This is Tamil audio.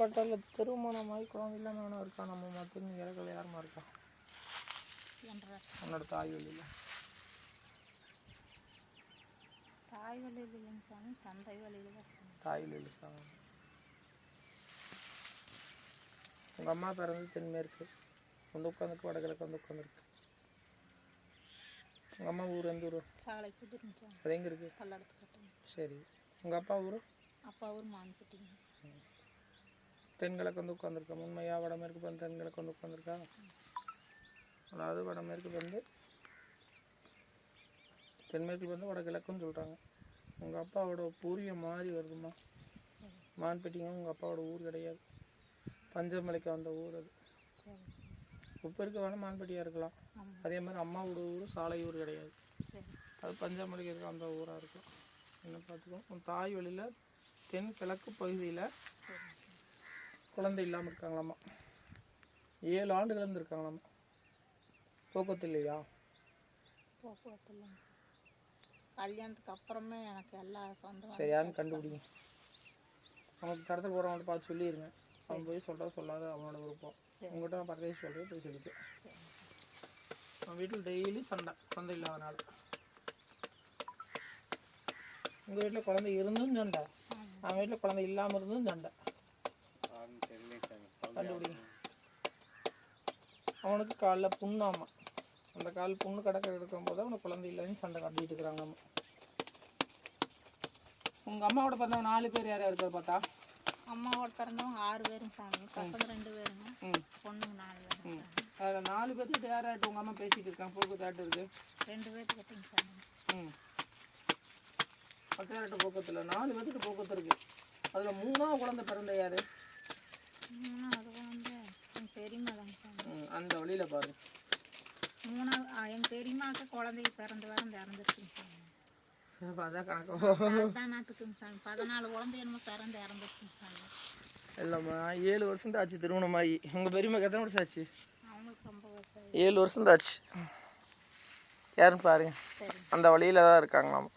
பட்டால திருமணமாய் குழந்தை இல்லாமல் இருக்கா? நம்ம மற்ற இறக்கல யாருமா இருக்கா? உன்னோட தாய் வழியில். தாய் வழியில் இல்லைங்க சாமி தந்தை வழியில் தான். தாய் வழியில் சாமி. உங்கள் அம்மா பிறந்து தென்மேற்கு. வந்து உட்காந்துருக்கு வடகிழக்கு வந்து உட்காந்துருக்கு உங்கள் அம்மா ஊர் எந்த ஊர்? சாலை அது எங்கே இருக்குது பல்லடத்து கட்டுங்க சரி. உங்கள் அப்பா ஊர்? அப்பா ஊர் மான்குட்டிங்க. தென்கிழக்கு வந்து உட்காந்துருக்கா உண்மையாக வடமேற்கு வந்து தென்கிழக்கு வந்து உட்காந்துருக்கா அதாவது வடமேற்கு வந்து தென்மேற்கு வந்து வடகிழக்குன்னு சொல்கிறாங்க உங்கள் அப்பாவோட பூரிய மாறி வருதுமா மான்பெட்டிங்க உங்கள் அப்பாவோட ஊர் கிடையாது. பஞ்சமலைக்கு வந்த ஊர் அது. இப்போ இருக்க வேணால் மான்பெட்டியாக இருக்கலாம். அதே மாதிரி அம்மாவோட ஊர் சாலை ஊர் கிடையாது. அது பஞ்சமலைக்கு இருக்க அந்த ஊராக இருக்கும். என்ன பார்த்துக்கோ? உன் தாய் வழியில் தென் கிழக்கு பகுதியில் குழந்தை இல்லாமல் இருக்காங்களாம்மா ஏழு ஆண்டுகள் இருந்திருக்காங்களாம்மா போக்குவரத்து இல்லையா? போக்குவரத்து இல்லைங்க. கல்யாணத்துக்கு அப்புறமே எனக்கு எல்லா சொந்தம் சரி யாருன்னு கண்டுபிடிங்க. அவனுக்கு கடத்த போகிறவங்கள்ட்ட பார்த்து சொல்லிடுங்க அவன் போய் சொல்கிறத சொல்லாத அவனோட விருப்பம். உங்கள்கிட்ட நான் பக்கத்தில் சொல்கிறேன் போய் சரி. அவன் வீட்டில் டெய்லி சண்டை குழந்தை இல்லாதனால உங்கள் வீட்டில் குழந்தை இருந்தும் சண்டை. அவன் வீட்டில் குழந்தை இல்லாமல் இருந்தும் சண்டை. கண்டுபிடிங்க அவனுக்கு காலில் புண்ணாமா. அந்த கால் புண்ணு கிடக்க இருக்கும்போது அவனுக்கு குழந்தை இல்லைன்னு சண்டை கட்டிட்டு இருக்கிறாங்க அம்மா. உங்கள் அம்மாவோட பிறந்தவங்க நாலு பேர் யார் யார் இருக்கார் பார்த்தா? அம்மாவோட பிறந்தவங்க ஆறு பேரும் சாமி பசங்க ரெண்டு பேருங்க. பொண்ணுங்க நாலு பேரும் அதில் நாலு பேர்த்துக்கிட்ட யார் யார்கிட்ட உங்கள் அம்மா பேசிட்டு இருக்காங்க? போக்குவரத்து இருக்குது ரெண்டு பேர்த்துக்கிட்டைங்க சாமி ம். பத்தாயிரட்ட போக்குவரத்தில் நாலு பேர்த்துக்கு போக்குவரத்து இருக்குது அதில் மூணாவது குழந்தை பிறந்த யார்? எங்கள் பெரியம்மா ம் அந்த வழியில் பாருங்க மூணாவது ஆ, எங்க பெரியம்மாவுக்கு குழந்தைக்கு பிறந்து பிறந்து இறந்துருச்சுங்க சாமி. அதான் கணக்கு. அதுதான் நாட்டுக்குங்க சாமி. பதினாலு குழந்தை என்னமோ பிறந்து இறந்துருச்சுங்க சாமி. இல்லைம்மா ஏழு வருஷம் தான் ஆச்சு திருமணமாகி உங்கள் பெரியம்மாக்கு எத்தனை வருஷம் ஆச்சு? ஏழு வருஷம் தான் ஆச்சு யாருன்னு பாருங்க. அந்த வழியில் தான் இருக்காங்களாம்.